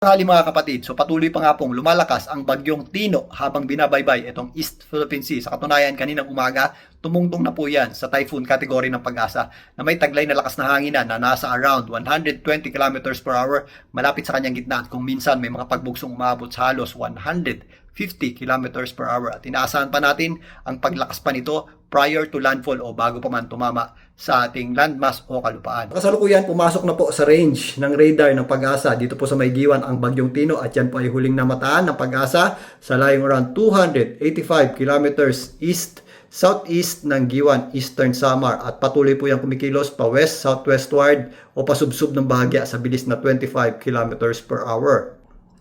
Tanghali mga kapatid, so patuloy pa nga pong lumalakas ang bagyong Tino habang binabaybay itong East Philippine Sea. Sa katunayan, kaninang umaga, tumungtong na po yan sa typhoon category ng pag-asa na may taglay na lakas na hanginan na nasa around 120 km per hour malapit sa kanyang gitna at kung minsan may mga pagbugsong umabot sa halos 150 km per hour at inaasahan pa natin ang paglakas pa nito prior to landfall o bago pa man tumama sa ating landmass o kalupaan. Kasalukuyan, pumasok na po sa range ng radar ng pag-asa dito po sa Maygiwan ang Bagyong Tino at yan po ay huling namataan ng pag-asa sa layong around 285 kilometers east southeast ng Giwan, Eastern Samar at patuloy po yung kumikilos pa west southwestward o pasubsob ng bahagya sa bilis na 25 kilometers per hour.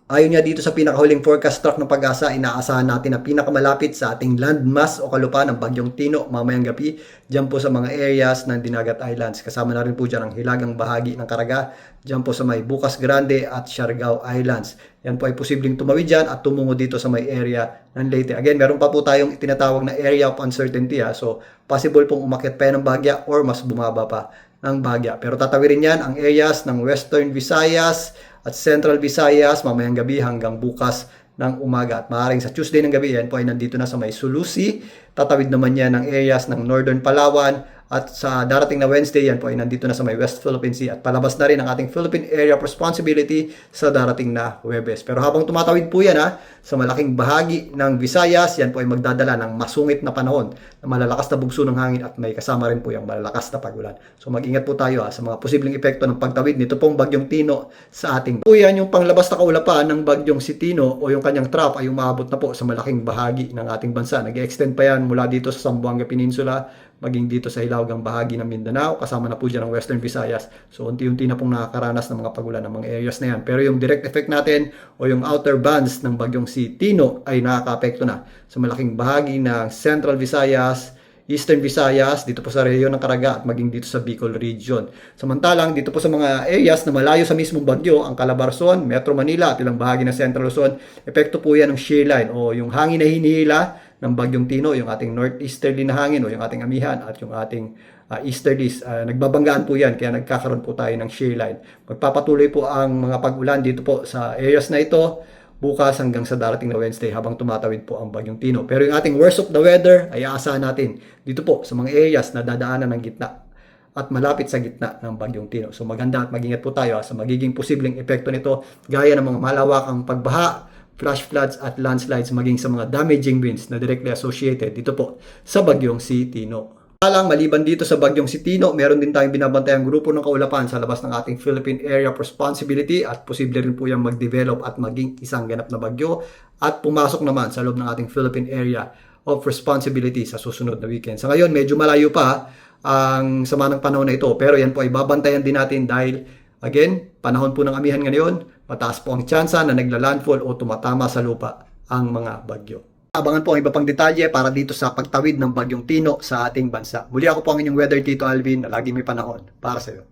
Ayon nga dito sa pinakahuling forecast track ng pag-asa, inaasahan natin na pinakamalapit sa ating landmass o kalupaan ng Bagyong Tino mamayang gabi dyan po sa mga areas ng Dinagat Islands. Kasama na rin po dyan ang hilagang bahagi ng Caraga, dyan po sa may Bukas Grande at Siargao Islands. Yan po ay posibleng tumawid dyan at tumungo dito sa may area ng Leyte. Again, meron pa po tayong tinatawag na area of uncertainty. Ha? So, possible pong umakyat pa ng bahagya or mas bumaba pa ng bahagya. Pero tatawirin yan ang areas ng Western Visayas at Central Visayas mamayang gabi hanggang bukas ng umaga. At maaaring sa Tuesday ng gabi yan po ay nandito na sa may Sulusi. Tatawid naman yan ng areas ng Northern Palawan at sa darating na Wednesday yan po ay nandito na sa may West Philippine Sea at palabas na rin ang ating Philippine Area of Responsibility sa darating na Huwebes. Pero habang tumatawid po yan ha, sa malaking bahagi ng Visayas, yan po ay magdadala ng masungit na panahon na malalakas na bugso ng hangin at may kasama rin po yung malalakas na pagulan. So mag-ingat po tayo ha, sa mga posibleng epekto ng pagtawid nito pong bagyong Tino sa ating po yan yung panglabas na kaulapan ng bagyong si Tino o yung kanyang trap ay umabot na po sa malaking bahagi ng ating bansa. Nag-extend pa yan mula dito sa Zamboanga Peninsula maging dito sa hilagang bahagi ng Mindanao, kasama na po dyan ang Western Visayas. So, unti-unti na pong nakakaranas ng mga pagulan ng mga areas na yan. Pero yung direct effect natin o yung outer bands ng bagyong si Tino ay nakaka-apekto na sa malaking bahagi ng Central Visayas, Eastern Visayas, dito po sa rehiyon ng Caraga at maging dito sa Bicol Region. Samantalang dito po sa mga areas na malayo sa mismong bagyo, ang Calabarzon, Metro Manila at ilang bahagi ng Central Luzon, epekto po yan ng shear line o yung hangin na hinihila ng bagyong Tino, yung ating northeasterly na hangin o yung ating amihan at yung ating uh, easterlies. Uh, nagbabanggaan po yan kaya nagkakaroon po tayo ng shear line. Magpapatuloy po ang mga pag-ulan dito po sa areas na ito bukas hanggang sa darating na Wednesday habang tumatawid po ang bagyong Tino. Pero yung ating worst of the weather ay aasahan natin dito po sa mga areas na dadaanan ng gitna at malapit sa gitna ng bagyong Tino. So maganda at mag-ingat po tayo ha, sa magiging posibleng epekto nito gaya ng mga malawakang pagbaha, flash floods at landslides maging sa mga damaging winds na directly associated dito po sa bagyong si Tino. Alang maliban dito sa bagyong si Tino, meron din tayong binabantayang grupo ng kaulapan sa labas ng ating Philippine Area of Responsibility at posible rin po yung mag-develop at maging isang ganap na bagyo at pumasok naman sa loob ng ating Philippine Area of Responsibility sa susunod na weekend. Sa ngayon, medyo malayo pa ang sama ng panahon na ito pero yan po ay babantayan din natin dahil again, panahon po ng amihan ngayon, mataas po ang tsansa na nagla-landfall o tumatama sa lupa ang mga bagyo. Abangan po ang iba pang detalye para dito sa pagtawid ng bagyong Tino sa ating bansa. Muli ako po ang inyong weather Tito Alvin na lagi may panahon para sa iyo.